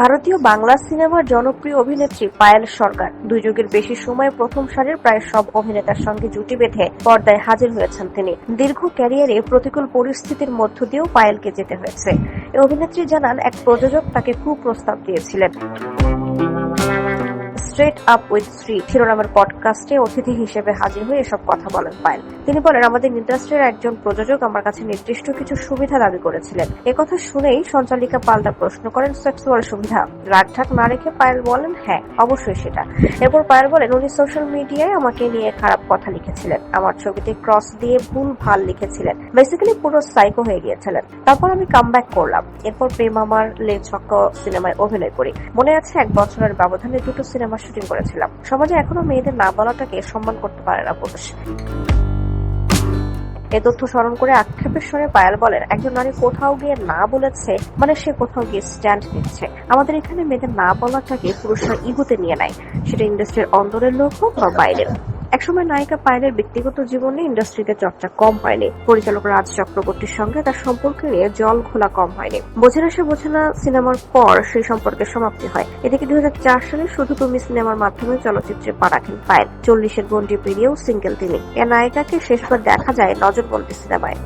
ভারতীয় বাংলা সিনেমার জনপ্রিয় অভিনেত্রী পায়েল সরকার। দুই যুগের বেশি সময় প্রথম সারের প্রায় সব অভিনেতার সঙ্গে জুটি বেঁধে পর্দায় হাজির হয়েছেন তিনি। দীর্ঘ ক্যারিয়ারে প্রতিকূল পরিস্থিতির মধ্য দিয়েও পায়েলকে যেতে হয়েছে। এই অভিনেত্রী জানান, এক প্রযোজক তাকে কুপ্রস্তাব দিয়েছিলেন। স্ট্রেট আপ উইথ শ্রী শিরোনামের পডকাস্টে অতিথি হিসেবে হাজির হয়ে এসব কথা বলেন পায়েল। তিনি বলেন, আমাদের ইন্ডাস্ট্রির একজন প্রযোজক আমার কাছে নির্দিষ্ট কিছু সুবিধা দাবি করেছিলেন। একথা শুনেই সঞ্চালিকা পাল্টা প্রশ্ন করেন সেক্সুয়াল সুবিধা? রাগঢাক না রেখে পায়েল বলেন হ্যাঁ অবশ্যই সেটা। এরপর পায়েল বলেন, উনি সোশ্যাল মিডিয়ায় আমাকে নিয়ে খারাপ কথা লিখেছিলেন। আমার ছবিতে ক্রস দিয়ে ভুল ভালো লিখেছিলেন। বেসিক্যালি পুরো সাইকো হয়ে গিয়েছিলেন। তারপর আমি কামব্যাক করলাম। এরপর প্রেম আমার লে ছক্ক সিনেমায় অভিনয় করি। মনে আছে, এক বছরের ব্যবধানে দুটো সিনেমা শুটিং করেছিলাম। সমাজে এখনও মেয়েদের না বলাটাকে সম্মান করতে পারে না পুরুষ। এ তথ্য স্মরণ করে আক্ষেপের স্বরে পায়াল বলেন, একজন নারী কোথাও গিয়ে না বলেছে মানে সে কোথাও গিয়ে স্ট্যান্ড নিচ্ছে। আমাদের এখানে মেয়েদের না বলাটাকে পুরুষরা ইগুতে নিয়ে নেয়। সেটা ইন্ডাস্ট্রির অন্দরের লোক হোক বা বাইরের। একসময় নায়িকা পায়েলের ব্যক্তিগত জীবনে ইন্ডাস্ট্রিতে চর্চা কম হয়নি। পরিচালক রাজ চক্রবর্তীর সঙ্গে তার সম্পর্ক নিয়ে জল খোলা কম হয়নি। বোঝে না সে বোঝে না, সিনেমার পর সেই সম্পর্কের সমাপ্তি হয়। এদিকে দু হাজার চার সালে শুধু তুমি সিনেমার মাধ্যমে চলচ্চিত্রে পা রাখেন পায়েল। চল্লিশের গন্ডি পেরিয়েও সিঙ্গেল তিনি। এ নায়িকাকে শেষবার দেখা যায় নজরবন্দি সিনেমায়।